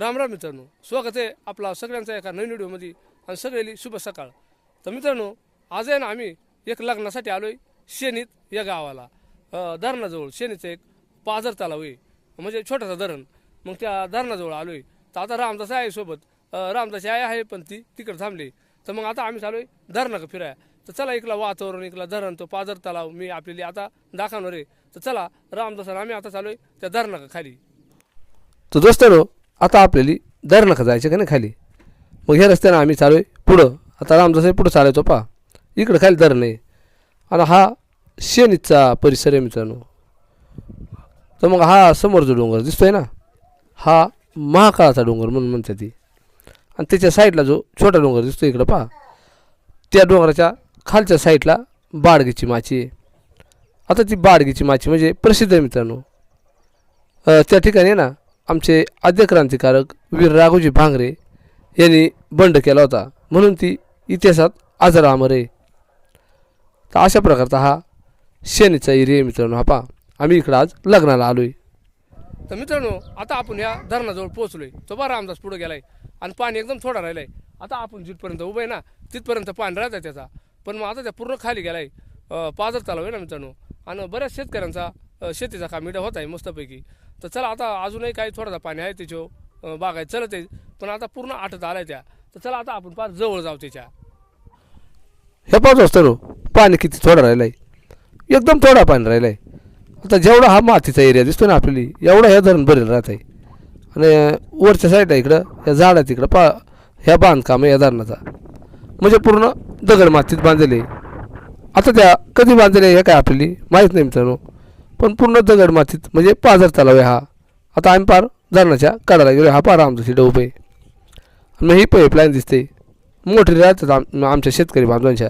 राम राम मित्रांनो स्वागत आहे आपला सगळ्यांचा एका नवीन व्हिडिओमध्ये. आणि सगळ्याली शुभ सकाळ. तर मित्रांनो आज आहे ना आम्ही एक लग्नासाठी आलोय शेनीत या गावाला. धरणाजवळ शेनीचं एक पाझर तलाव आहे. म्हणजे छोटासा धरण. मग त्या धरणाजवळ आलोय. तर आता रामदास आहे सोबत. रामदास रामदासी आई आहे पण ती तिकडे थांबली. तर मग आता आम्ही चालू आहे धरणाकडे फिराय तर चला इकला वातावरण इकला धरण तो पाझर तलाव मी आपल्याला आता दाखवणार आहे. तर चला रामदास आम्ही आता चालू आहे त्या धरणाका खाली. तर दोस्तानो आता आपल्याला धरणं जायचं का नाही खाली? मग ह्या रस्त्यानं आम्ही चालू आहे. पुढं. आता रामदास पुढं चालायचो पा इकडं खाली धरण आहे आणि हा शेनीचा परिसर आहे मित्रांनो. तर मग हा समोर जो डोंगर दिसतोय ना? हा महाकाळाचा डोंगर म्हणून म्हणते ती. आणि त्याच्या साईडला जो छोटा डोंगर दिसतो इकडं पहा. त्या डोंगराच्या खालच्या साईडला बाडगीची माची आहे. आता ती बाडगीची माची म्हणजे प्रसिद्ध आहे मित्रांनो. त्या ठिकाणी ना आमचे आद्य क्रांतिकारक वीर राघोजी भांगरे यांनी बंड केला होता. म्हणून ती इतिहासात अजरामर आहे तर अशा प्रकारचा हा शनीचा एरिया मित्रांनो. हा पा आम्ही इकडं आज लग्नाला आलोय. तर मित्रांनो आता आपण या धरणाजवळ पोहोचलोय. तो बा रामदास पुढे गेलाय आणि पाणी एकदम थोडा राहिलाय. आता आपण जिथपर्यंत उभं आहे ना तिथपर्यंत पाणी राहत आहे त्याचा. पण मग आता त्या पूर्ण खाली गेलाय. अं, पाझर आहे ना मित्रांनो. आणि बऱ्याच शेतकऱ्यांचा शेतीचा काम इथं होत आहे मस्तपैकी. तर चला आता अजूनही काही थोडासा पाणी आहे त्याच्यावर आहे चलत. आहे पण आता पूर्ण आटत आलाय त्या. तर चला आता आपण फार जवळ जाऊ त्याच्या. हे पाच वाजता पाणी किती थोडं राहिलं आहे एकदम थोडा पाणी राहिलाय. आता जेवढा हा मातीचा एरिया दिसतो ना आपल्याला एवढा ह्या धरण भरेल राहत आहे आणि वरच्या साईडला इकडं या झाडा तिकडं पा ह्या बांधकाम आहे या धरणाचा. म्हणजे पूर्ण दगड मातीत बांधलेले. आता त्या कधी बांधलेले हे काय आपली माहीत नाही मित्रांनो. पण पूर्ण दगड मातीत म्हणजे पाझर तलाव आहे हा. आता आम्ही पार धरणाच्या कडाला गेलो हा पार आमचं तिथं उभे मग ही पाईपलाईन दिसते. मोठी राहतात आम आमच्या शेतकरी बांधवांच्या.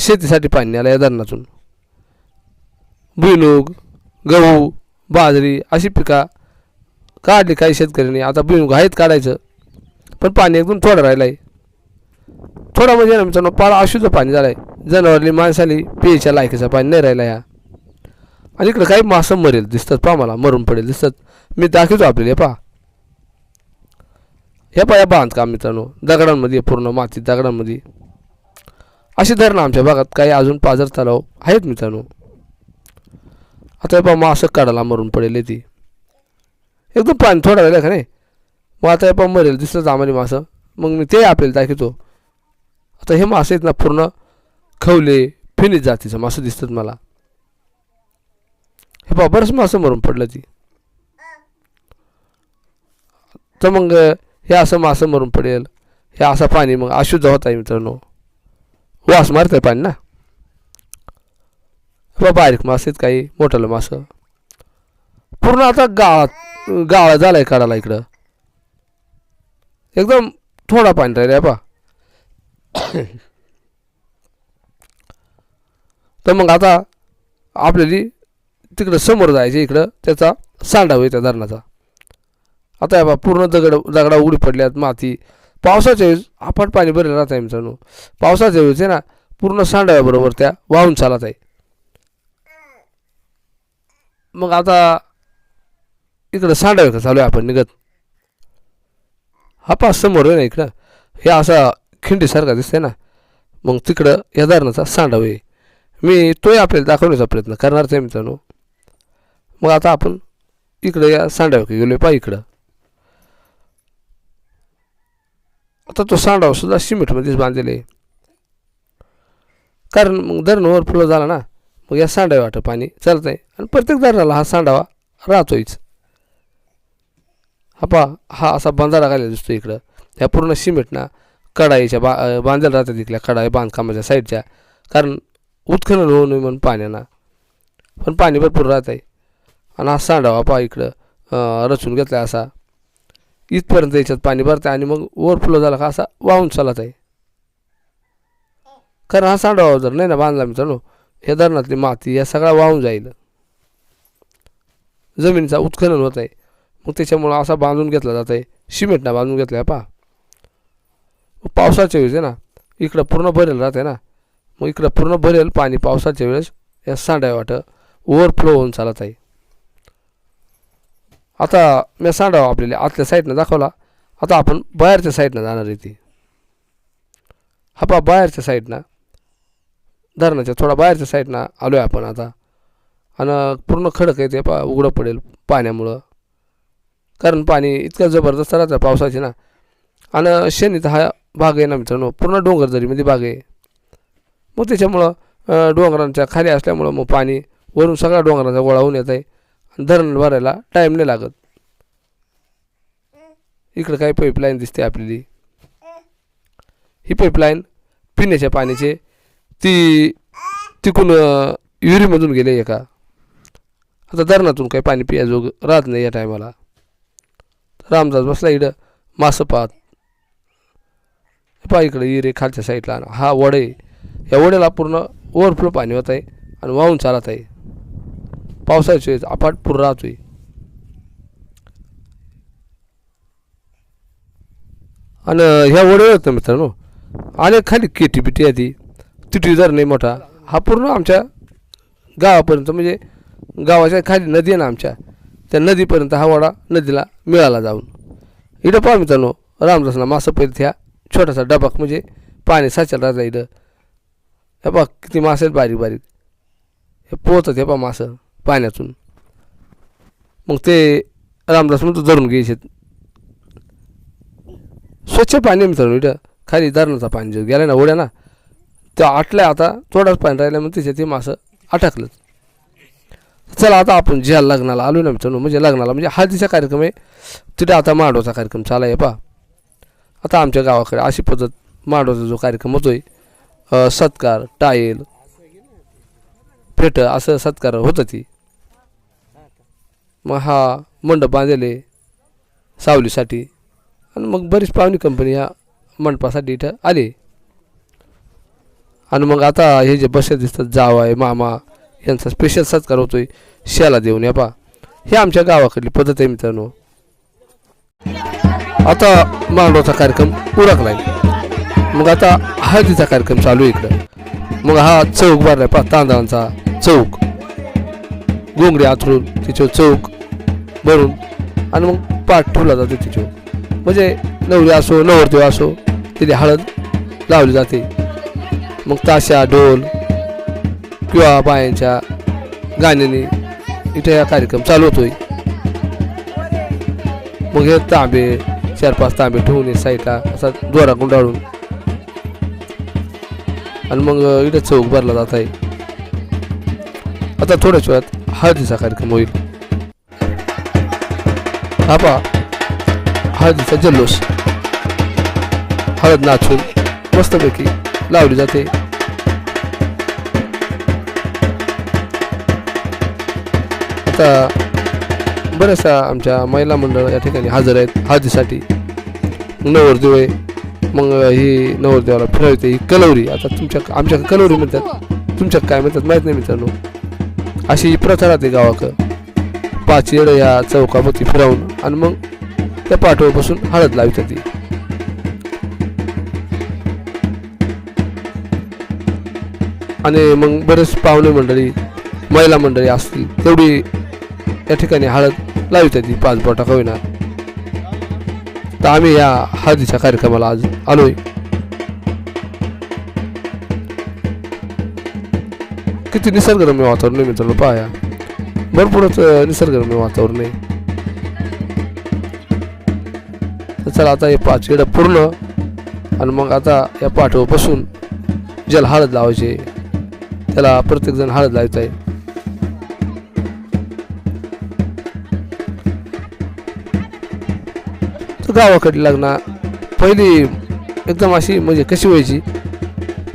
शेतीसाठी पाणी आलं या धरणातून. भुईमुग गहू बाजरी अशी पिका काढली काही शेतकऱ्यांनी. आता भुईमुग आहेत काढायचं पण पाणी एकदम थोडं राहिलं आहे थोडा म्हणजे ना मित्रांनो पार अशुद्ध पाणी झालं आहे जनावरली माणसाली पियच्या लायकीचं पाणी नाही राहिलं ह्या आणि इकडं काही मासं मरेल दिसतात पहा मला मरून पडेल दिसतात. मी दाखवतो आपल्याला हे पहा. हे पहा या बांधकाम मित्रांनो दगडांमध्ये पूर्ण माती दगडांमध्ये. अशी धरणं आमच्या भागात काही अजून पाझर तलाव आहेत मित्रांनो. आता हे पहा मासं काढायला मरून पडेल आहे ती. एकदम पाणी थोडं राहिलं का नाही? मग आता हे पहा मरेल दिसतात आम्हाला मासं. मग मी ते आपल्याला दाखवतो. आता हे मासे आहेत ना पूर्ण खवले फिनीत जातीचं मासं दिसतात मला. हे पहा बरंच मासं मरून पडलं ती. तर मग हे असं मासं मरून पडेल. हे असं पाणी मग अशुद्ध होत आहे मित्रांनो. वास मारत आहे पाणी ना. हे बारीक मास आहेत काही मोठालं मासं. पूर्ण आता गाळात गाळा झाला आहे काढायला इकडं. एकदम थोडा पाणी राहिला बा तर मग आता आपल्याला तिकडं समोर जायचं इकडं त्याचा सांडाव आहे त्या धरणाचा. आता आहे बा पूर्ण दगड दगडा उडी पडल्यात माती. पावसाच्या वेळेस आपण पाणी भरलं राहत आहे मित्रांनो. पावसाच्या वेळेस आहे ना पूर्ण सांडाव्याबरोबर त्या वाहून चालत आहे. मग आता इकडं सांडावे का चालू आहे आपण निघत. हा पाच समोर आहे ना इकडं. हे असा खिंडीसारखा दिसतंय ना. मग तिकडं या धरणाचा सांडाव आहे मी तोही आपल्याला दाखवण्याचा प्रयत्न करणारच आहे मित्रांनो. मग आता आपण इकडं या सांडावकी गेलो पहा इकडं. आता तो सांडाव सुद्धा सिमेंटमध्येच बांधलेला आहे. कारण मग धरण ओव्हरफ्लो झाला ना मग या सांडावे वाटं पाणी चालत आहे आणि प्रत्येक धरणाला हा सांडावा राहतोयच. हा पा हा असा बांधारा घालेला दिसतो इकडं. ह्या पूर्ण सिमेंटना कडाईच्या बा बांधायला राहतात इथल्या कडाई बांधकामाच्या साईडच्या. कारण उत्खनन होऊ नये म्हणून पाण्याना. पण पाणी भरपूर राहत आहे आणि हा सांडावा पा इकडं. रचून घेतला असा. इथपर्यंत याच्यात पाणी भरतं आणि मग ओव्हरफ्लो झाला का असा वाहून चालत आहे. कारण हा सांडावा जर नाही ना बांधला मित्रांनो हे धरणातली माती या सगळा वाहून जाईल. जमिनीचा उत्खनन होत आहे. मग त्याच्यामुळं असा बांधून घेतला जात आहे. सिमेंटना बांधून घेतला आहे पहा. मग पावसाच्या वेळेस आहे ना इकडं पूर्ण भरेल राहते ना. मग इकडं पूर्ण भरेल पाणी पावसाच्या वेळेस या सांडाव्या वाटं ओव्हरफ्लो होऊन चालत आहे. आता मी सांडावं आपल्याला आतल्या साईडनं दाखवला. आता आपण बाहेरच्या साईडनं जाणार आहे ती. हा पा बाहेरच्या साईडनं धरणाच्या थोडा बाहेरच्या साईडनं आलो आहे आपण आता. आणि पूर्ण खडक आहे ते पा उघडं पडेल पाण्यामुळं. कारण पाणी इतकं जबरदस्त राहतं पावसाची ना. आणि शेणीत हा भाग आहे ना मित्रांनो पूर्ण डोंगरदरीमध्ये भाग आहे. मग त्याच्यामुळं डोंगरांच्या खाली असल्यामुळं मग पाणी वरून सगळा डोंगरांचा गोळा होऊन येत आहे धरण भरायला टाईम नाही लागत. इकडं काही पाईपलाईन दिसते आपल्याली. ही पाईपलाईन पिण्याच्या पाण्याचे ती तिकून युरीमधून विहिरीमधून गेले एका. आता धरणातून काही पाणी पियाजोग राहत नाही या टायमाला रामदास बसला इकडं मासं पाहत. पहा इकडे इरे खालच्या साईडला हा वड आहे. या वड्याला पूर्ण ओव्हरफ्लो पाणी होत आहे आणि वाहून चालत आहे. पावसाळ्याची वेळेस अपाट पूर राहतोय. आणि ह्या वड्यावर येतं मित्रांनो? आणि खाली केटी बिटी आहे ती. तिटी जर नाही मोठा हा पूर्ण आमच्या गावापर्यंत म्हणजे गावाच्या खाली नदी आहे ना आमच्या त्या नदीपर्यंत हा वडा नदीला मिळाला जाऊन. इथं पहा मित्रांनो रामदासला मासा पहिले ह्या छोटासा डबाक म्हणजे पाणी साचायला राहता इथं. हे पहा किती मासे आहेत बारीक बारीक हे पोहतात हे पहा मासं. पाण्यातून. मग ते रामदास म्हणतो धरून घ्यायचे स्वच्छ पाणी आहे मित्रांनो इथं. खाली धरणाचा पाणी जो गेला ना ओढ्या ना त्या आटल्या आता थोडाच पाणी राहिलं मग त्याच्यात ते मासं अटकलं चला आता आपण ज्या लग्नाला आलो ना मित्रांनो म्हणजे लग्नाला म्हणजे हळदीचा कार्यक्रम आहे. तिथे आता मांडवाचा कार्यक्रम चालू आहे पा आता आमच्या गावाकडे अशी पद्धत मांडवाचा जो कार्यक्रम होतोय सत्कार टायल फेट असं सत्कार होतं ती. मग हा मंडप बांधलेले सावलीसाठी. आणि मग बरीच पाहुणी कंपनी या मंडपासाठी इथं आली. आणि मग आता हे जे बसे दिसतात जावाय मामा यांचा स्पेशल सत्कार होतोय शेला देऊन या पा. हे आमच्या गावाकडली पद्धत आहे मित्रांनो. आता मांडवाचा कार्यक्रम उरकलाय. मग आता हळदीचा कार्यक्रम चालू आहे इकडं. मग हा चौक भरलाय पा तांदळांचा चौक. घोंगडे आथरून तिच्यावर चौक भरून आणि मग पाठ ठेवला जातो तिच्यावर म्हणजे नवरी असो नवरदेव असो तिथे हळद लावली जाते. मग ताशा ढोल किंवा बायांच्या गाण्याने इथे हा कार्यक्रम चालू होतोय. मग हे तांबे चार पाच तांबे ठेवून साईडला असा दोरा गुंडाळून आणि मग इथे चौक भरला जात आहे. आता थोड्याच वेळात हळदीचा कार्यक्रम होईल हा पहा हळदीचा जल्लोष। हळद नाचून मस्तपैकी लावली जाते। आता बऱ्याचशा आमच्या महिला मंडळ या ठिकाणी हजर आहेत हळदीसाठी नवरदेव आहे मग ही नवरदेवाला फिरवते ही कलवरी. आता तुमच्या आमच्या कलवरी म्हणतात. तुमच्या काय म्हणतात माहीत नाही मित्रांनो. अशी प्रथा राहते गावाकडं पाचेड या चौकामध्ये फिरवून आणि मग त्या पाठोपासून बसून हळद लावतात ती आणि मग बरेच पाहुणे मंडळी महिला मंडळी असतील तेवढी या ठिकाणी हळद लावित ती पाच बोटा होईना तर आम्ही या हळदीच्या कार्यक्रमाला आज आलोय. किती निसर्गरम्य वातावरण आहे मित्रांनो पाया भरपूरच निसर्गरम्य वातावरण आहे तर चला आता हे पाच किडं पूर्ण आणि मग आता या पाठव बसून ज्याला हळद लावायचे त्याला प्रत्येक जण हळद लावत आहे तर गावाकडे लग्ना पहिली एकदम अशी म्हणजे कशी व्हायची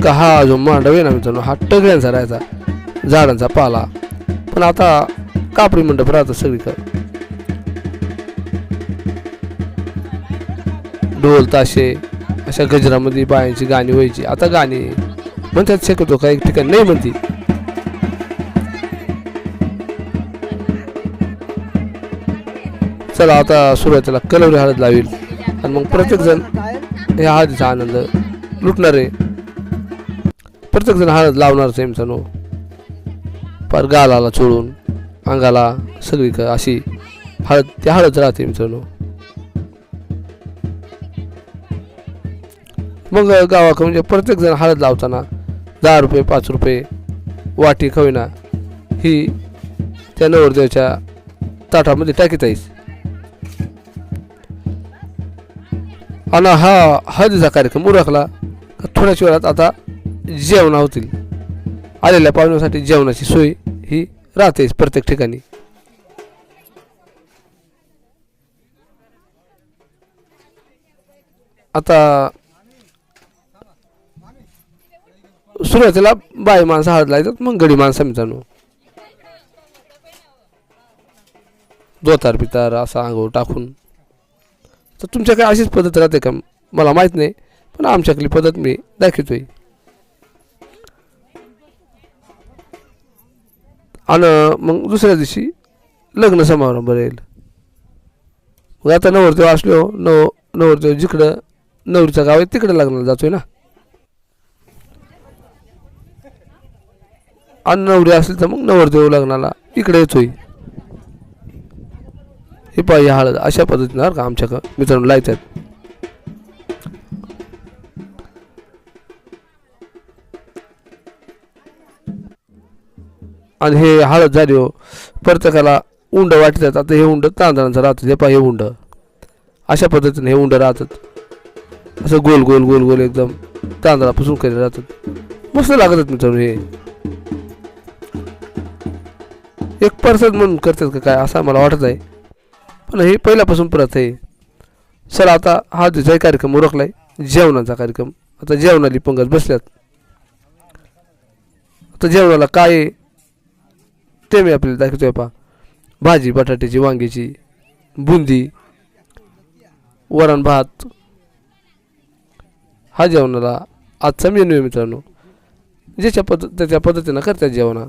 का हा जो मांडव आहे ना मित्रांनो हा टगड्यांचा राहायचा झाडांचा पाला. पण आता कापडी मंडप राहतं सगळीकडे. ढोल ताशे अशा गजरामध्ये बायांची गाणी व्हायची. आता गाणी म्हणतात शक्यतो काही ठिकाणी नाही म्हणती. चला आता सुरुवातीला कलवरी हळद लावेल आणि मग प्रत्येक जण या हळदीचा आनंद लुटणार. आहे प्रत्येक जण हळद लावणारच आहे मित्रांनो. पर गालाला चोळून अंगाला सगळी अशी हळद ते हळद राहते मित्रांनो मग गावाक म्हणजे प्रत्येक जण हळद लावताना दहा रुपये पाच रुपये वाटी खविना ही त्या नवरदेवाच्या ताटामध्ये टाकीत आहेस. आणि हा हळदीचा कार्यक्रम उरकला थोड्याच वेळात आता जेवणा होतील आलेल्या पाहुण्यासाठी जेवणाची सोय ही राहतेच प्रत्येक ठिकाणी. आता सुरुवातीला बाई माणसं हळदला येतात मग गडी माणसं मित्रांनो. दोतार पितार असा आंघोळ टाकून. तर तुमच्याकडे अशीच पद्धत राहते का? मला माहीत नाही पण आमच्याकडली पद्धत मी दाखवतोय. आणि मग दुसऱ्या दिवशी लग्न समारंभ राहील. मग आता नवरदेव असलो हो, नव नवरदेव जिकडं नवरीचं गाव आहे तिकडं लग्नाला जातोय ना. आणि नवरी असली तर मग नवरदेव लग्नाला इकडे येतोय. हे पाहिजे हळद अशा पद्धतीनं बरं का आमच्या मित्रांनो लायतात आणि हे हळद झाली हो. प्रत्येकाला उंड वाटतात. आता हे उंड तांदळाचं राहतं हे पा हे उंड. अशा पद्धतीने हे उंड राहतात. असं गोल गोल गोल गोल एकदम तांदळापासून केले राहतात. मस्त लागतात मित्रांनो हे. एक प्रसाद म्हणून करतात का काय असं मला वाटत आहे पण हे पहिल्यापासून परत आहे. सर आता हा दिवसाही कार्यक्रम उरकलाय. जेवणाचा कार्यक्रम. आता जेवणाली पंगत बसल्यात. आता जेवणाला काय आहे? मी आपल्याला दाखवतोय पहा. भाजी बटाट्याची वांग्याची बुंदी वरण भात हा जेवणाला आजचा मेनू आहे मित्रांनो. ज्याच्या पद्धत त्याच्या पद्धतीनं करतात जेवणा.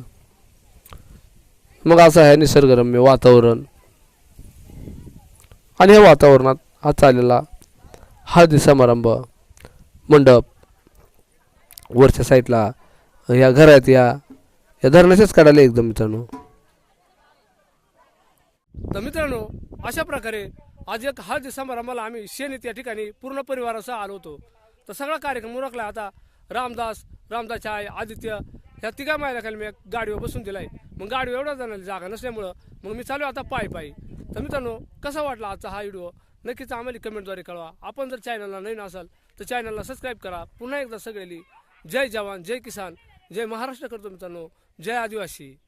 मग असं आहे निसर्गरम्य वातावरण. आणि या वातावरणात हा चाललेला हळदी समारंभ मंडप वरच्या साईडला या घरात या या धरणाच्याच काढायला एकदम मित्रांनो. तर मित्रांनो अशा प्रकारे आज एक हळदी समारंभाला आम्ही शेनीत या ठिकाणी पूर्ण परिवारासह आलो होतो. तर सगळा कार्यक्रम उरकला. आता रामदास रामदासच्या आई आदित्य ह्या तिघा महिला मी एक गाडीवर बसून दिलाय. मग गाडीवर एवढा जणांना जागा नसल्यामुळं मग मी चालू आता पायी पायी. तर मित्रांनो कसा वाटला आजचा हा व्हिडिओ? नक्कीच आम्हाला कमेंटद्वारे कळवा. आपण जर चॅनलला नवीन असाल तर चॅनलला सबस्क्राईब करा. पुन्हा एकदा सगळेली जय जवान जय किसान जय महाराष्ट्र करतो मित्रांनो. जय आदिवासी।